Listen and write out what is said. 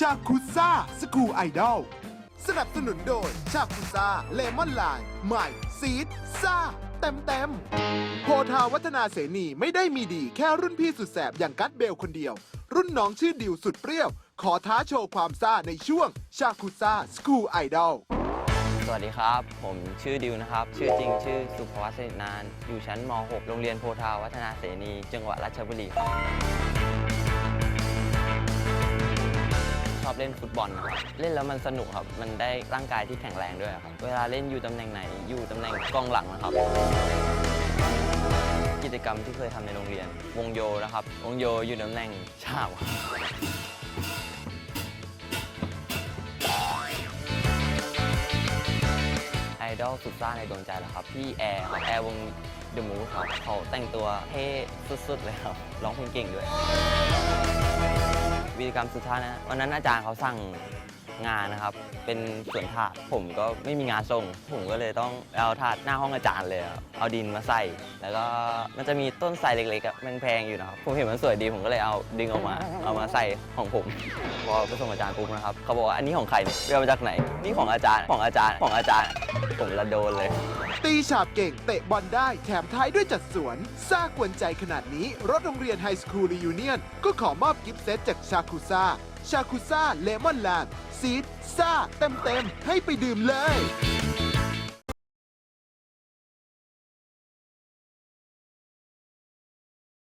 ชาคุซ่าสกูไอดอลสนับสนุนโดย ชาคุซ่าเลมอนไลน์ใหม่ซีดซ่า เต็มเต็มๆโพธาวัฒนาเสนีไม่ได้มีดีแค่รุ่นพี่สุดแสบอย่างกัตเบลคนเดียว รุ่นน้องชื่อดิวสุดเปรี้ยว ขอท้าโชว์ความซ่าในช่วงชาคุซ่าสกูไอดอลสวัสดีครับ ผมชื่อดิวนะครับ ชื่อจริงชื่อสุภวัฒน์สนิทนาน อยู่ชั้นม .6 โรงเรียนโพธาวัฒนาเสนี จังหวัดราชบุรีครับ อบเล่นฟุตบอลครับเล่นแล้วมันสนุกครับ มันได้ร่างกายที่แข็งแรงด้วยครับ เวลาเล่นอยู่ตำแหน่งไหน อยู่ตำแหน่งกองหลังนะครับ กิจกรรมที่เคยทำในโรงเรียน วงโยนะครับ วงโยอยู่ตำแหน่งชาบครับไอดอลสุดซ่าในดวงใจแล้วครับ พี่แอร์ครับแอร์วงเดอะมูฟครับเขาแต่งตัวเท่สุดๆเลยครับ ร้องเพลงเก่งด้วย กิจกรรมสุดท้ายนะวันนั้นอาจารย์เขาสั่ง งานนะครับ เป็นสวนถาดผมก็ไม่มีงานส่ง ผมก็เลยต้องเอาถาดหน้าห้องอาจารย์เลยครับเอาดินมาใส่ แล้วก็มันจะมีต้นไทรเล็กๆอะแพงๆอยู่นะครับ ผมเห็นมันสวยดีผมก็เลยเอาดึงออกมา เอามาใส่ของผมพอไปส่งอาจารย์ปุ๊บนะครับเขาบอกว่าอันนี้ของใครเนี่ยไปเอามาจากไหน นี่ของอาจารย์ของอาจารย์ของอาจารย์ ผมละโดนเลย ตีฉาบเก่งเตะบอลได้แถมท้ายด้วยจัดสวนซ่ากวนใจขนาดนี้ รถโรงเรียนไฮสคูลรียูเนียนก็ขอมอบกิฟต์เซตจากชาคุซ่าชาคุซ่าเลมอนแลนด์ ซีดซ่าเต็มๆให้ไปดื่มเลย